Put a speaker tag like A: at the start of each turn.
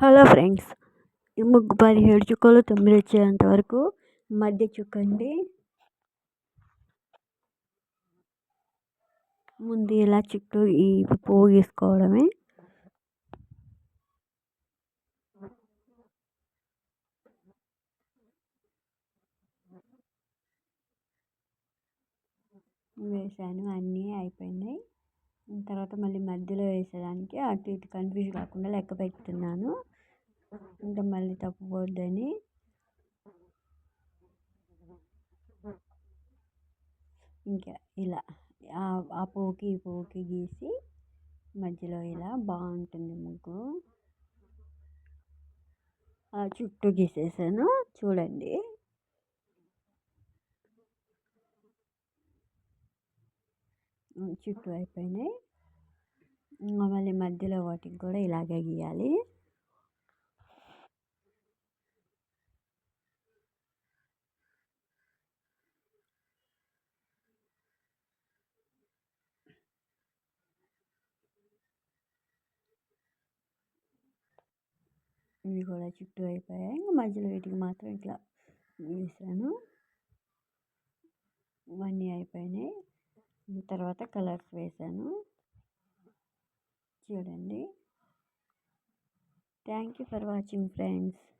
A: Hello friends ఈ ముగ్గు పదిహేడు చుక్కలు తొమ్మిది వచ్చేంత వరకు మధ్య చుక్కండి. ముందు ఇలా చుట్టూ ఈ పువ్వు గీసుకోవడమే. వేసాను అన్నీ అయిపోయినాయి. తర్వాత మళ్ళీ మధ్యలో వేసేదానికి అటు ఇటు కన్ఫ్యూజ్ కాకుండా లెక్క పెడుతున్నాను ఇంకా మళ్ళీ తప్పుపోద్దని ఇంకా ఇలా ఆ పువ్వుకి ఈ పువ్వుకి గీసి మధ్యలో ఇలా బాగుంటుంది ముగ్గు. చుట్టూ గీసేసాను. చూడండి. చుట్టూ అయిపోయినాయి. మళ్ళీ మధ్యలో వాటికి కూడా ఇలాగే గీయాలి. ఇవి కూడా చుట్టూ అయిపోయాయి. ఇంకా మధ్యలో వీటికి మాత్రం ఇట్లా వేసాను ఇవన్నీ అయిపోయినాయి. తర్వాత కలర్స్ వేసాను. చూడండి. Thank you for watching friends.